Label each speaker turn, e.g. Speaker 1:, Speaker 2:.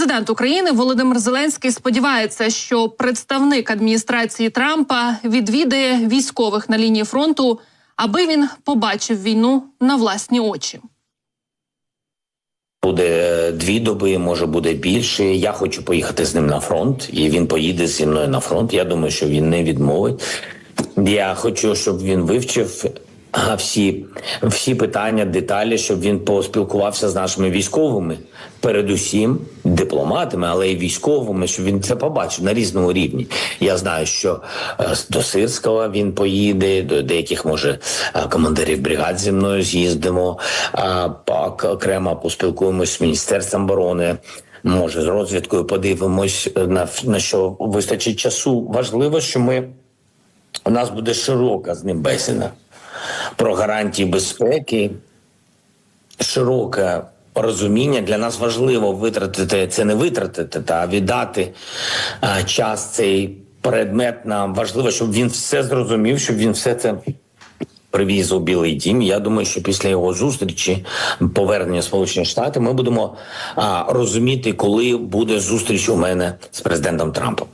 Speaker 1: Президент України Володимир Зеленський сподівається, що представник адміністрації Трампа відвідає військових на лінії фронту, аби він побачив війну на власні очі.
Speaker 2: Буде е, дві доби, може буде більше. Я хочу поїхати з ним на фронт, і він поїде зі мною на фронт. Я думаю, що він не відмовить. Я хочу, щоб він вивчив всі, всі питання, деталі, щоб він поспілкувався з нашими військовими, передусім дипломатами, але й військовими, щоб він це побачив на різному рівні. Я знаю, що е, до Сирського він поїде, до деяких може е, командирів бригад зі мною з'їздимо. пак окремо поспілкуємось з міністерством оборони. Може, з розвідкою подивимось на, на що вистачить часу. Важливо, що ми у нас буде широка з ним бесіда про гарантії безпеки, широке розуміння. Для нас важливо витратити це не витратити, та віддати а, час цей предмет. Нам важливо, щоб він все зрозумів, щоб він все це. Привіз у Білий Дім. Я думаю, що після його зустрічі повернення Сполучені Штати ми будемо а, розуміти, коли буде зустріч у мене з президентом Трампом.